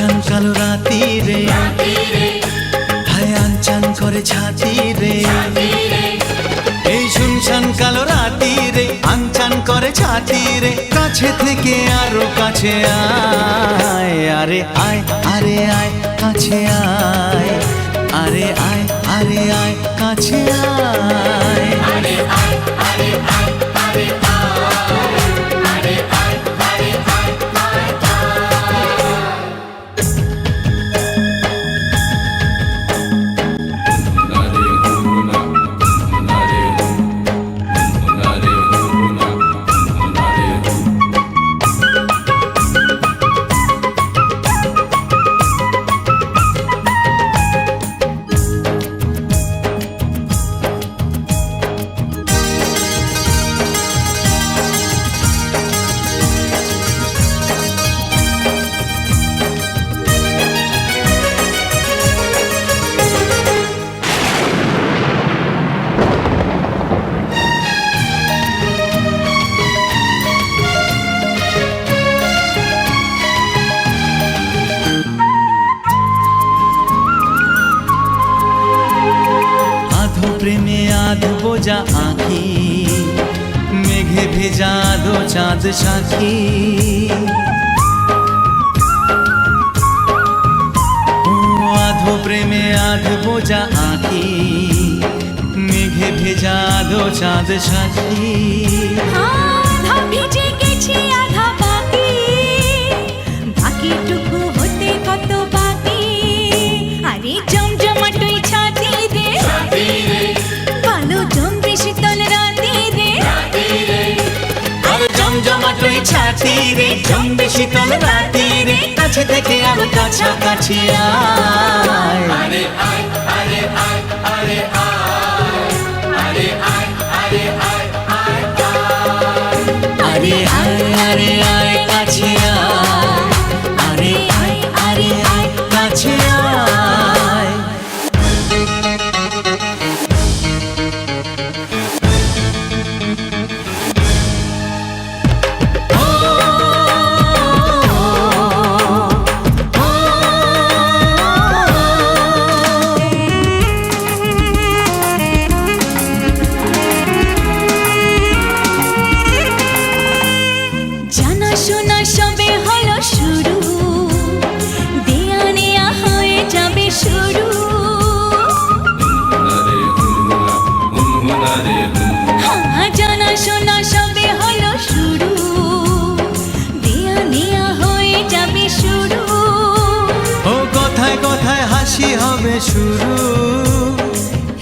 আনচান কালো রাতি রে। হায় আনচান করে ছাতি রে। এই শুনশান কালো রাতি রে আনচান করে ছাতি রে। কাছে থেকে আরও কাছে আয় আরে আয় আরে আয় কাছে আয়। আরে আয় আরে আয় কাছে আয় বোঝা আঁকি, মেঘে ভেজা দো চাঁদ সাথী আধো প্রেমে আধ বোঝা আঁকি, মেঘে ভেজা দো চাঁদ সাক্ষী আর জমজমাটই ছাতি রে জমবে শীতল রাতি রে। কাছে থেকে আরও কাছাকাছি আয়। আরে শোনা সবে হলো শুরু। দিয়া নিয়া হয়ে যাবে শুরু। ও কথায় কথায় হাসি হবে শুরু।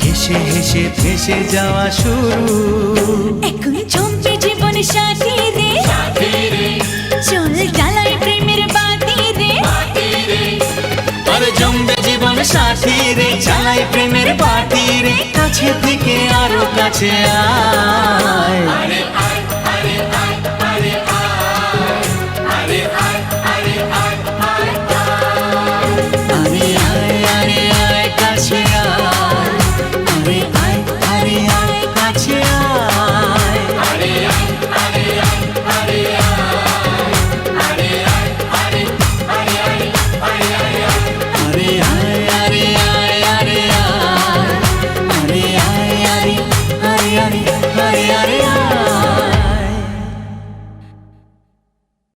হেসে হেসে ফেসে যাওয়া শুরু। এখন জীবন সাথী রে চালাই প্রেমের পাটি রে কাছে থেকে আরও কাছে আয়।